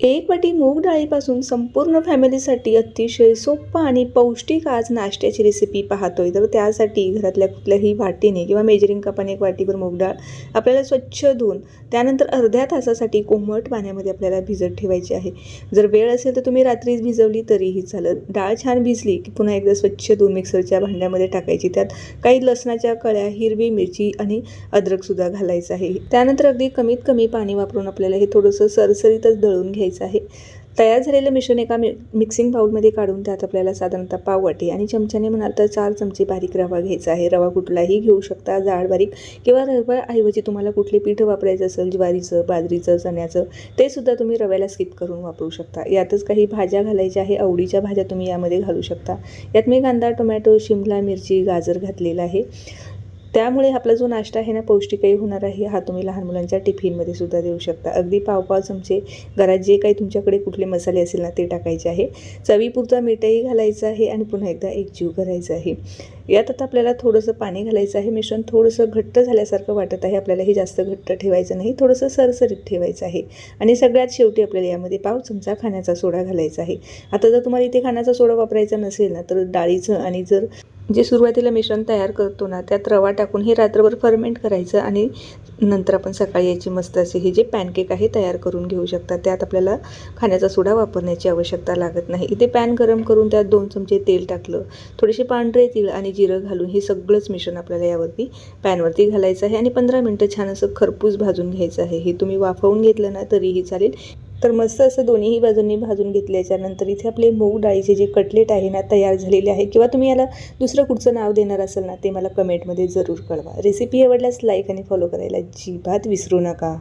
एक वाटी मूग डाळीपासून संपूर्ण फॅमिलीसाठी अतिशय सोप्पा आणि पौष्टिक आज नाश्त्याची रेसिपी पाहतोय. तर त्यासाठी घरातल्या कुठल्याही वाटीने किंवा मेजरिंग कपाने एक वाटीभर मूग डाळ आपल्याला स्वच्छ धुवून त्यानंतर अर्ध्या तासासाठी कोमट पाण्यामध्ये आपल्याला भिजत ठेवायची आहे. जर वेळ असेल तर तुम्ही रात्रीच भिजवली तरीही चालत डाळ छान भिजली की पुन्हा एकदा स्वच्छ धुवून मिक्सरच्या भांड्यामध्ये टाकायची. त्यात काही लसणाच्या कळ्या हिरवी मिरची आणि अद्रकसुद्धा घालायचं आहे. त्यानंतर अगदी कमीत कमी पाणी वापरून आपल्याला हे थोडंसं सरसरीतच दळून घ्यायचं आहे. तयार झालेलं मिश्रण एका मि मिक्सिंग बाउलमध्ये काढून त्यात आपल्याला साधारणतः पाव वाटी आणि चमच्याने म्हणाल तर चार चमचे बारीक रवा घ्यायचा आहे. रवा कुठलाही घेऊ शकता जाड बारीक किंवा रव्याऐवजी तुम्हाला कुठले पीठ वापरायचं असेल ज्वारीचं बाजरीचं चण्याचं ते सुद्धा तुम्ही रव्याला स्किप करून वापरू शकता. यातच काही भाज्या घालायच्या आहे. आवडीच्या भाज्या तुम्ही यामध्ये घालू शकता. यात मी कांदा टोमॅटो शिमला मिरची गाजर घातलेला आहे. त्यामुळे आपला जो नाश्ता आहे ना पौष्टिकही होणार आहे. हा तुम्ही लहान मुलांच्या टिफिनमध्ये सुद्धा देऊ शकता. अगदी पावपाव चमचे घरात जे काही तुमच्याकडे कुठले मसाले असेल ना ते टाकायचे आहे. चवीपुरता मीठही घालायचं आहे आणि पुन्हा एकदा एक जीव करायचा आहे. यात आता आपल्याला थोडंसं पाणी घालायचं आहे. मिश्रण थोडंसं घट्ट झाल्यासारखं वाटत आहे. आपल्याला हे जास्त घट्ट ठेवायचं नाही. थोडंसं सरसरीत ठेवायचं आहे. आणि सगळ्यात शेवटी आपल्याला यामध्ये पाव चमचा खाण्याचा सोडा घालायचा आहे. आता जर तुम्हाला इथे खाण्याचा सोडा वापरायचा नसेल ना तर डाळीचं आणि जर जे सुरुवातीला मिश्रण तयार करतो ना त्यात रवा टाकून हे रात्रभर फर्मेंट करायचं आणि नंतर आपण सकाळी याची मस्त असे हे जे पॅनकेक आहे तयार करून घेऊ शकता. त्यात आपल्याला खाण्याचा सोडा वापरण्याची आवश्यकता लागत नाही. इथे पॅन गरम करून त्यात दोन चमचे तेल टाकलं थोडेसे पांढरे तीळ आणि जिरं घालून हे सगळंच मिश्रण आपल्याला यावरती पॅनवरती घालायचं आहे आणि पंधरा मिनटं छान असं खरपूस भाजून घ्यायचं आहे. हे तुम्ही वाफवून घेतलं ना तरीही चालेल. तर मस्त असं दोन्हीही बाजूंनी भाजून घेतल्याच्यानंतर इथे आपले मूग डाळीचे जे कटलेट आहे ना तयार झालेले आहे. किंवा तुम्ही याला दुसरं कुठचं नाव देणार असाल ना ते मला कमेंटमध्ये जरूर कळवा. रेसिपी आवडल्यास लाईक आणि फॉलो करायला अजिबात विसरू नका.